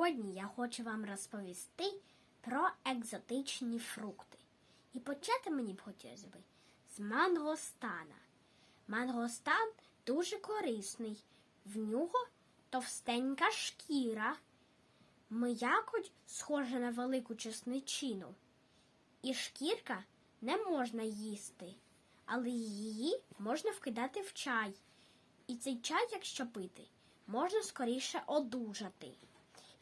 Сьогодні я хочу вам розповісти про екзотичні фрукти. І почати мені б хотілося б з мангостана. Мангостан дуже корисний, в нього товстенька шкіра, м'якоть схожа на велику чесничину. І шкірка не можна їсти, але її можна вкидати в чай. І цей чай, якщо пити, можна скоріше одужати.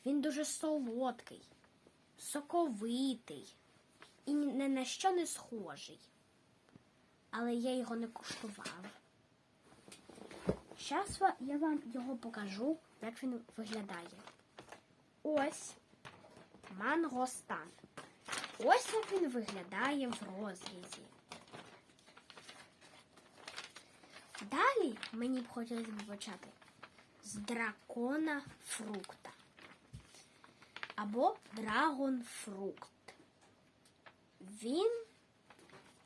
Він дуже солодкий, соковитий і ні на що не схожий. Але я його не куштував. Зараз я вам його покажу, як він виглядає. Ось мангостан. Ось як він виглядає в розрізі. Далі мені б хотілося б почати з дракона фрукта або драгонфрукт. Він,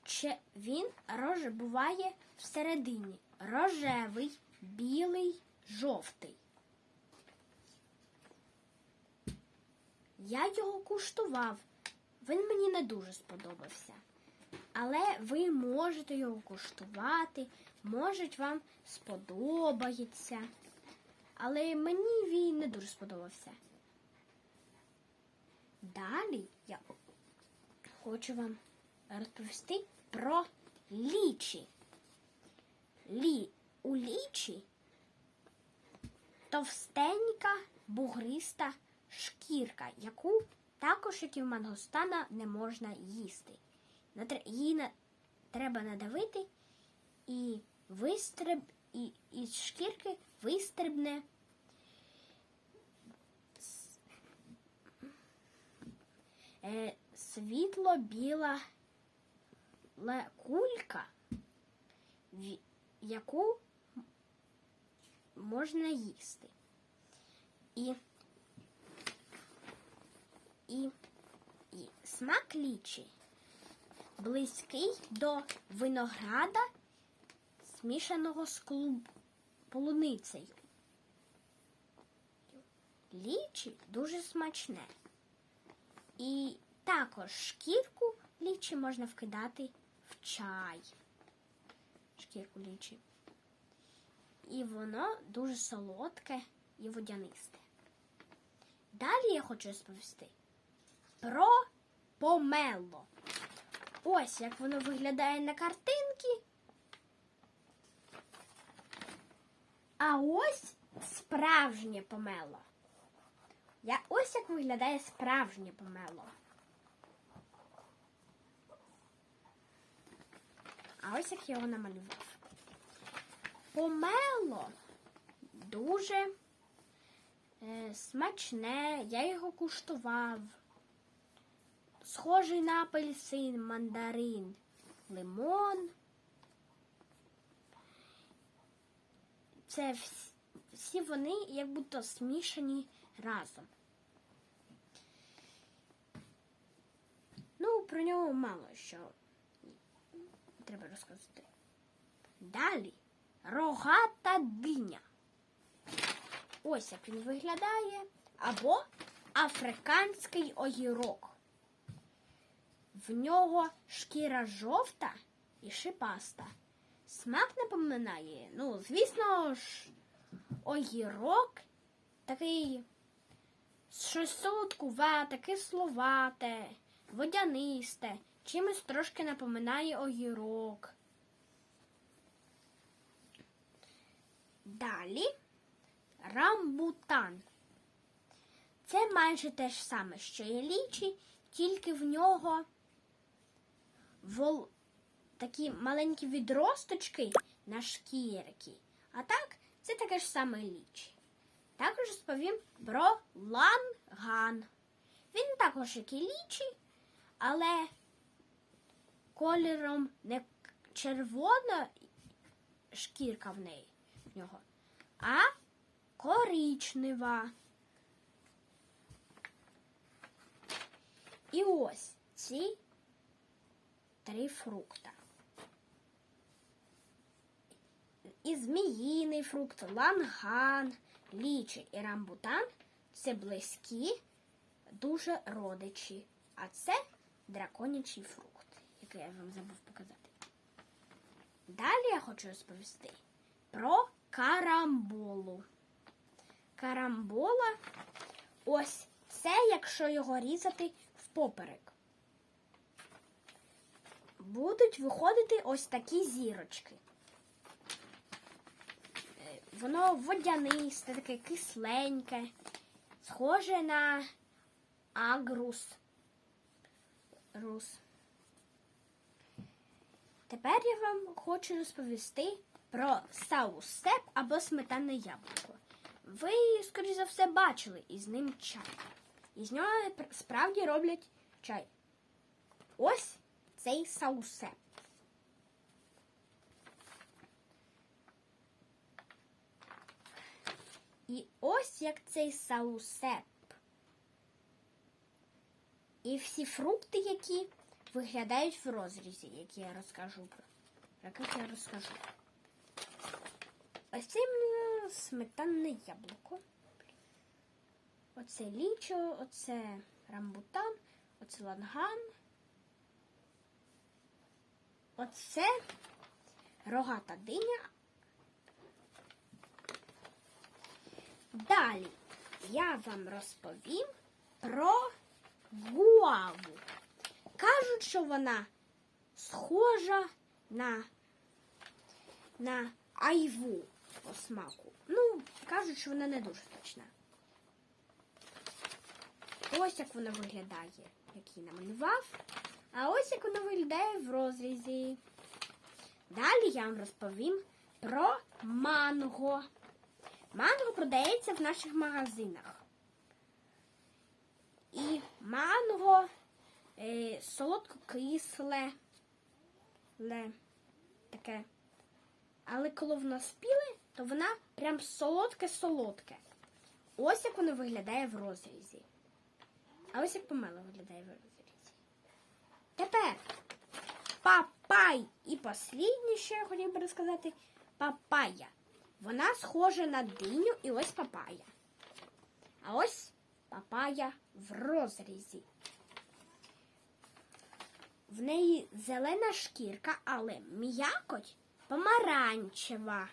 че, він рож, буває всередині рожевий, білий, жовтий. Я його куштував. Він мені не дуже сподобався. Але ви можете його куштувати, може вам сподобається. Але мені він не дуже сподобався. Далі я хочу вам розповісти про лічі. Лі, у лічі товстенька бугриста шкірка, яку також, як і в мангостана, не можна їсти. Її треба надавити і вистриб, і із шкірки вистрибне е, світло-біла кулька, в- яку можна їсти. І, і, і смак лічі близький до винограда, смішаного з клуб, полуницею. Лічі дуже смачне. І також шкірку лічі можна вкидати в чай. Шкірку лічі. І воно дуже солодке і водянисте. Далі я хочу розповісти про помело. Ось як воно виглядає на картинці. А ось справжнє помело. Я ось як виглядає справжнє помело. А ось як я його намалював. Помело дуже е, смачне, я його куштував. Схожий на апельсин, мандарин, лимон. Це всі, вони як будто смішані разом. Ну, про нього мало що треба розказати. Далі рогата диня. Ось як він виглядає. Або африканський огірок. В нього шкіра жовта і шипаста. Смак напоминає, ну, звісно ж, огірок такий щось солодкувате, кисловате, водянисте, чимось трошки напоминає огірок. Далі рамбутан. Це майже те ж саме, що і лічі, тільки в нього вол... такі маленькі відросточки на шкірки. А так, це таке ж саме лічі. Також розповім про ланган. Він також і лічі, але кольором не червона шкірка в неї в нього, а коричнева. І ось ці три фрукта. І зміїний фрукт, ланган, лічі і рамбутан це близькі, дуже родичі. А це драконячий фрукт, який я вам забув показати. Далі я хочу розповісти про карамболу. Карамбола ось це, якщо його різати впоперек. Будуть виходити ось такі зірочки. Е, Воно водянисте, таке кисленьке, схоже на агрус. Рус. Тепер я вам хочу розповісти про саусеп або сметанне яблуко. Ви, скоріш за все, бачили із ним чай. Із нього справді роблять чай. Ось цей саусеп. І ось як цей саусеп. І всі фрукти, які виглядають в розрізі, які я розкажу про. Яких я розкажу. Ось це сметанне яблуко. Оце лічо, оце рамбутан, оце ланган. Оце рогата диня. Далі я вам розповім про гуаву. Кажуть, що вона схожа на, на айву по смаку. Ну, кажуть, що вона не дуже точна. Ось як вона виглядає, який намалював. А ось як вона виглядає в розрізі. Далі я вам розповім про манго. Манго продається в наших магазинах. І манго е, солодко-кисле, ле, таке. Але коли воно спіле, то вона прям солодке-солодке. Ось як воно виглядає в розрізі. А ось як помело виглядає в розрізі. Тепер папай. І посліднє, що я хотів би розказати, папая. Вона схожа на диню і ось папая. А ось папая в розрізі. В неї зелена шкірка, але м'якоть помаранчева.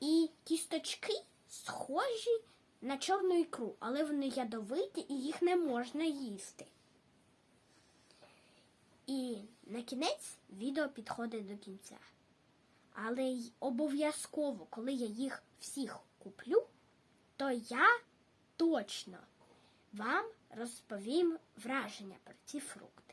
І кісточки схожі на чорну ікру, але вони ядовиті і їх не можна їсти. І на кінець відео підходить до кінця. Але й обов'язково, коли я їх всіх куплю, то я точно вам розповім враження про ці фрукти.